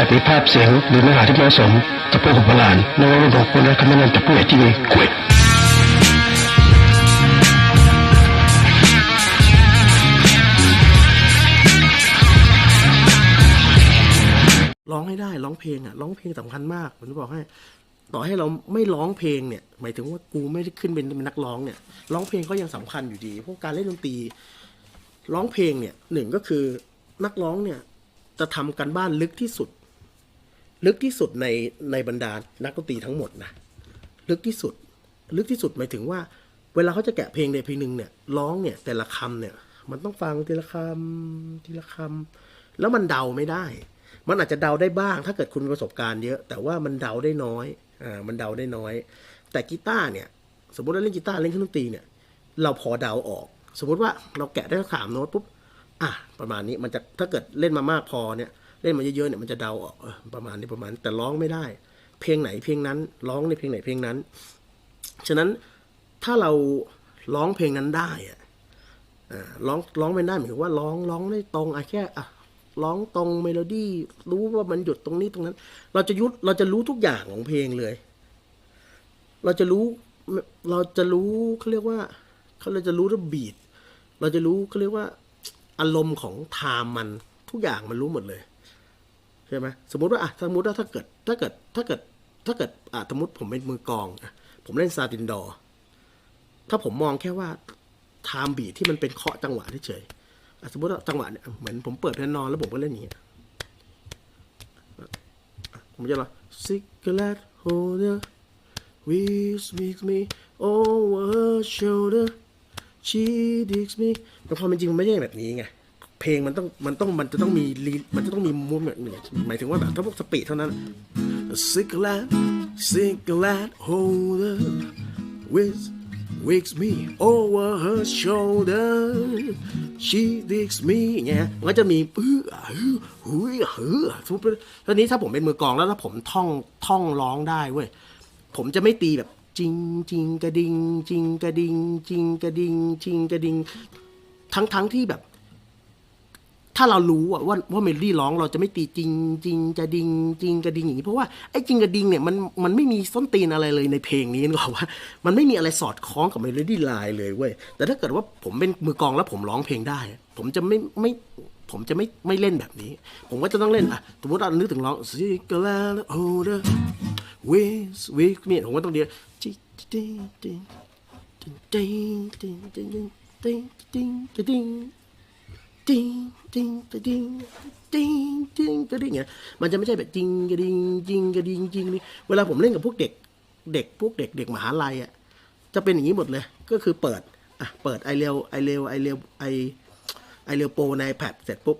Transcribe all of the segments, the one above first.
อาจมีภาพเสียงหรือเนื้อหาที่เหมาะสมต่อผู้กับโบราณในวันนี้บอกคุณและคำแนะนำจากผู้ใหญ่ที่มีเกียร้องให้ได้ร้องเพลงอะร้องเพลงสำคัญมากผมจะบอกให้ ต่อให้เราไม่ร้องเพลงเนี่ย หมายถึงว่ากูไม่ได้ขึ้นเป็นเป็นนักร้องเนี่ยร้องเพลงก็ยังสำคัญอยู่ดีเพราะการเล่นดนตรีร้องเพลงเนี่ยหนึ่งก็คือนักร้องเนี่ยจะทำกันบ้านลึกที่สุด ลึกที่สุดในในบรรดานักดนตรีทั้งหมดนะลึกที่สุด ลึกที่สุดหมายถึงว่า เวลาเขาจะแกะเพลงในเพลงหนึ่งเนี่ยร้องเนี่ยแต่ละคำเนี่ย มันต้องฟังทีละคำทีละคำแล้วมันเดาไม่ได้ มันอาจจะเดาได้บ้าง ถ้าเกิดคุณมีประสบการณ์เยอะ แต่ว่ามันเดาได้น้อยอ่ามันเดาได้น้อย แต่กีตาร์เนี่ย สมมติเราเล่นกีตาร์เล่นเครื่องดนตรีเนี่ย เราพอเดาออก สมมติว่าเราแกะได้สามโน้ตปุ๊บอะประมาณนี้มันจะถ้าเกิดเล่นมามากพอเนี่ย เล่นมาเยอะๆเนี่ยมันจะเดาออกประมาณนี้ประมาณ แต่ร้องไม่ได้ เพลงไหนเพลงนั้น ร้องในเพลงไหนเพลงนั้น ฉะนั้นถ้าเราร้องเพลงนั้นได้อะอ่าร้องร้องไม่ได้หมายถึงว่าร้องร้องได้ตรงอะแค่อะร้องตรงเมโลดี้รู้ว่ามันหยุดตรงนี้ตรงนั้น เราจะยุดเราจะรู้ทุกอย่างของเพลงเลย เราจะรู้เราจะรู้เขาเรียกว่าเขาเราจะรู้ระบีดเราจะรู้เขาเรียกว่าอารมณ์ของไทม์มันทุกอย่างมันรู้หมดเลย ใช่ไหมสมมติว่าอะสมมติว่าถ้าเกิดถ้าเกิดถ้าเกิดถ้าเกิดอะสมมติผมเป็นมือกองอะผมเล่นซาตินดอ ถ้าผมมองแค่ว่าไทม์บีที่มันเป็นเคาะจังหวะเฉยสมมติว่าจังหวะเนี่ยเหมือนผมเปิดเพลงนอนแล้วผมก็เล่นอย่างเงี้ยผมจะร้อง cigarette holder which makes me over her shoulder she digs me แต่ความเป็นจริงมันไม่ใช่แบบนี้ไง เพลงมันต้องมันต้องมันจะต้องมีลีมันจะต้องมีมูฟแบบนี้หมายถึงว่าแบบถ้าพวกสปีดเท่านั้น cigarette cigarette holder with wigs me over her shoulder she digs me อย่างเงี้ยมันก็จะมีปื้อฮือหุยฮือสมมติทีนี้ถ้าผมเป็นมือกลองแล้วถ้าผมท่องท่องร้องได้เว้ยผมจะไม่ตีแบบจริงจริงกระดิงจริงกระดิงจริงกระดิงจริงกระดิงทั้งทั้งที่แบบ ถ้าเรารู้ว่าว่าเมโลดี้ร้องเราจะไม่ตีจริงจริงกระดิงจริงกระดิงอย่างนี้เพราะว่าไอ้จริงกระดิงเนี่ยมันมันไม่มีส้นตีนอะไรเลยในเพลงนี้นึกออกว่า มันไม่มีอะไรสอดคล้องกับเมโลดี้ไลน์เลยเว้ยแต่ถ้าเกิดว่าผมเป็นมือกองแล้วผมร้องเพลงได้ ผมจะไม่ไม่ผมจะไม่ไม่เล่นแบบนี้ ผมก็จะต้องเล่นอะสมมติเรานึกถึงร้อง cigarette holder with with me ผมก็ต้องเดียวจิจิจิจิจิจิจิจิจิจิจิจิจริง ริงกระดิ่งจริงจริงจระดิ่งเนี่ยมันจะไม่ใช่แบบจริงกระดิ้งจริงกระดิ้งจริงนี่เวลาผมเล่นกับพวกเด็ก เด็กพวกเด็กเด็กมหาลัยอะจะเป็นอย่างนี้หมดเลย ก็คือเปิดอะเปิดไอเร็วไอเร็วไอเร็วไอไอเร็วโปรในแพดเสร็จปุ๊บ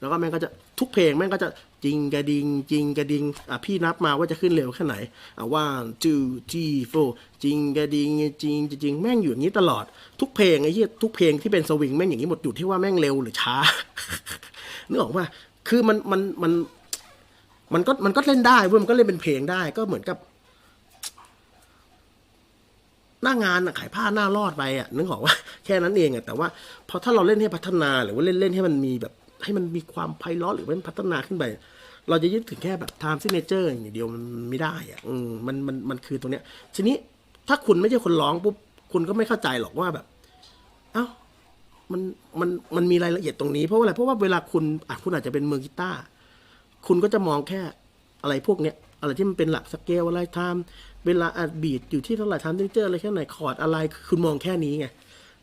แล้วก็แม่งก็จะ ทุกเพลงแม่งก็จะจริงกระดิ่งจริงกระดิ่งอะพี่นับมาว่าจะขึ้นเร็วแค่ไหนอะ one two three four จริงกระดิ่งจริงจริงแม่งอยู่อย่างนี้ตลอด ทุกเพลงไอ้เหี้ยทุกเพลงที่เป็นสวิงแม่งอย่างนี้หมดอยู่ที่ว่าแม่งเร็วหรือช้านึกออกว่าคือมันมันมันมันก็มันก็เล่นได้เว้ยมันก็เล่นเป็นเพลงได้ก็เหมือนกับ หน้างานอะขายผ้าหน้ารอดไปอะนึกออกว่าแค่นั้นเองอะแต่ว่าพอถ้าเราเล่นให้พัฒนาหรือว่าเล่นเล่นให้มันมีแบบ ให้มันมีความไพเราะหรือว่ามันพัฒนาขึ้นไป เราจะยึดถึงแค่แบบ time signature อย่างเดียวมันไม่ได้อะอืมมันมันมันคือตรงเนี้ย ทีนี้ถ้าคุณไม่ใช่คนร้องปุ๊บคุณก็ไม่เข้าใจหรอกว่าแบบ เอ้ามันมันมันมีรายละเอียดตรงนี้เพราะว่าอะไรเพราะว่าเวลาคุณอะคุณอาจจะเป็นมือกีตาร์คุณก็จะมองแค่อะไรพวกเนี้ยอะไรที่มันเป็นหลักสเกลอะไรไทม์เวลาอัดบีดอยู่ที่เท่าไหร่ไทม์เทนเจอร์อะไรแค่ไหนคอร์ดอะไร คุณมองแค่นี้ไง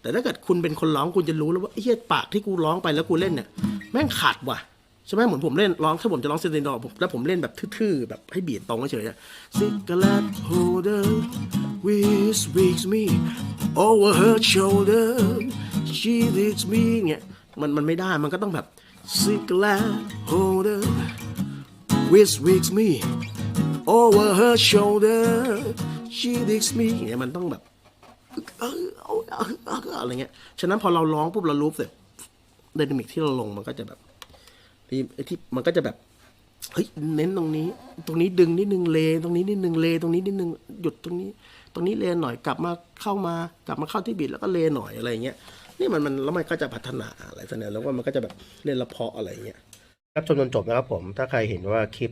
แต่ถ้าเกิดคุณเป็นคนร้องคุณจะรู้แล้วว่าไอ้เหี้ยปากที่กูร้องไปแล้วกูเล่นเนี่ยแม่งขาดว่ะใช่ไหมเหมือนผมเล่นร้องถ้าผมจะร้องเซนเดนดอร์แล้วผมเล่นแบบทื่อๆแบบให้บีดตรงเฉยๆอะ cigarette holder which wakes me over her shoulder she leads me เนี่ยมันมันไม่ได้มันก็ต้องแบบ cigarette holder which wakes me over her shoulder she leads me เนี่ยมันต้องแบบ อะไรเงี้ย ฉะนั้นพอเราร้องปุ๊บเรารู้เสร็จไดนามิกที่เราลงมันก็จะแบบไอ้ที่มันก็จะแบบ เฮ้ย เน้นตรงนี้ ตรงนี้ดึงนิดนึงเลตรงนี้นิดนึงเลตรงนี้นิดนึงหยุดตรงนี้ ตรงนี้เลหน่อยกลับมาเข้ามากลับมาเข้าที่บิดแล้วก็เลหน่อยอะไรเงี้ย นี่มันมันแล้วมันก็จะพัฒนาอะไรสเนี่แล้วก็มันก็จะแบบเล่นละเพาะอะไรเงี้ย ครับชมจนจบนะครับผม ถ้าใครเห็นว่าคลิป